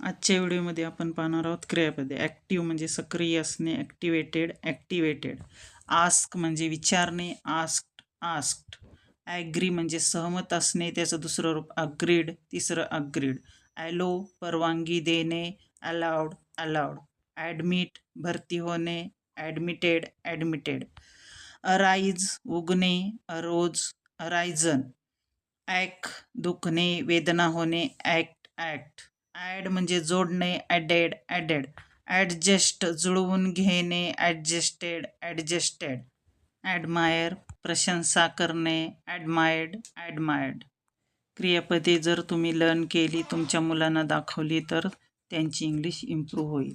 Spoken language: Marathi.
आजच्या व्हिडिओमध्ये आपण पाहणार आहोत क्रियापदे. ॲक्टिव्ह म्हणजे सक्रिय असणे ॲक्टिवेटेड ॲक्टिवेटेड आस्क म्हणजे विचारणे आस्क्ड आस्क्ड ॲग्री म्हणजे सहमत असणे त्याचं दुसरं रूप अग्रीड तिसरं अग्रीड ॲलो परवानगी देणे अलाउड अलाउड ॲडमिट भरती होणे ॲडमिटेड ॲडमिटेड अराईज उगणे अरोज अरायझन ॲक दुखणे वेदना होणे ॲक्ट ॲक्ट ॲड म्हणजे जोडणे ॲडेड ॲडेड. ॲडजस्ट जुळवून घेणे ॲडजस्टेड ॲडजस्टेड. ॲडमायर प्रशंसा करणे ॲडमायर्ड ॲडमायर्ड. क्रियापदे जर तुम्ही लर्न केली तुमच्या मुलांना दाखवली तर त्यांची इंग्लिश इम्प्रूव्ह होईल.